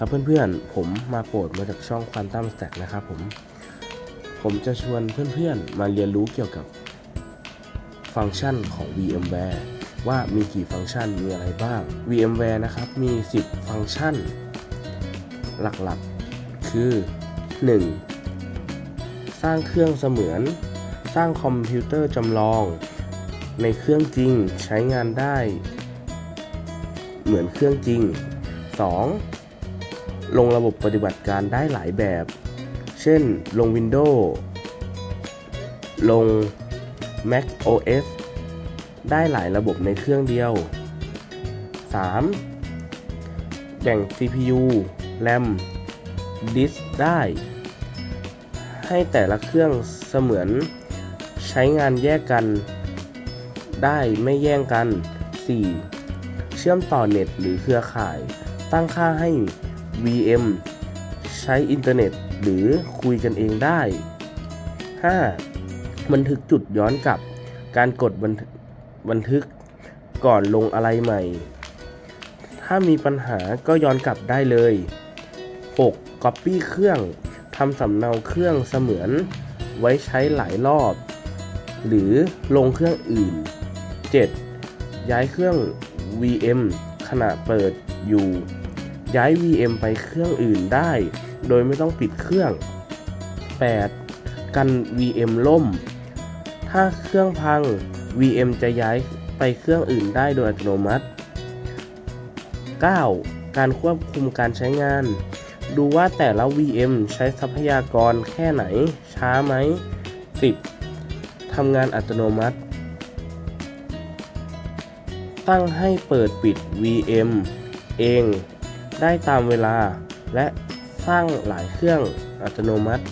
ครับเพื่อนๆ ผมมาโปรดมาจากช่อง Quantum Stack นะครับผม ผมจะชวนเพื่อนๆ มาเรียนรู้เกี่ยวกับฟังก์ชันของ VMware ว่ามีกี่ฟังก์ชันมีอะไรบ้าง VMware นะครับมี 10 ฟังก์ชัน หลักๆ คือ 1. สร้างเครื่องเสมือน สร้างคอมพิวเตอร์จำลอง ในเครื่องจริงใช้งานได้ เหมือนเครื่องจริง 2. ลงระบบปฏิบัติการได้หลายแบบ เช่น ลง Windows ลง Mac OS ได้หลายระบบในเครื่องเดียว 3. แบ่ง CPU RAM Disk ได้ ให้แต่ละเครื่องเสมือนใช้งานแยกกัน ได้ไม่แย่งกัน 4. เชื่อมต่อเน็ตหรือเครือข่าย ตั้งค่าให้ VM ใช้อินเทอร์เน็ตหรือคุยกันเองได้ 5. บันทึกจุดย้อนกลับ การกดบันทึกบันทึกก่อนลงอะไรใหม่ ถ้ามีปัญหาก็ย้อนกลับได้เลย 6. Copy เครื่องทำสำเนาเครื่องเสมือนไว้ใช้หลายรอบ หรือลงเครื่องอื่น 7. ย้ายเครื่อง VM ขณะเปิดอยู่ ย้าย VM ไปเครื่องอื่นได้ โดยไม่ต้องปิดเครื่อง 8. กัน VM ล่ม ถ้าเครื่องพัง VM จะย้ายไปเครื่องอื่นได้โดยอัตโนมัติ 9. การควบคุมการใช้งาน ดูว่าแต่ละ VM ใช้ทรัพยากรแค่ไหน ช้าไหม 10. ทำงานอัตโนมัติ ตั้งให้เปิดปิด VM เอง ได้ตามเวลา และสร้างหลายเครื่องอัตโนมัติ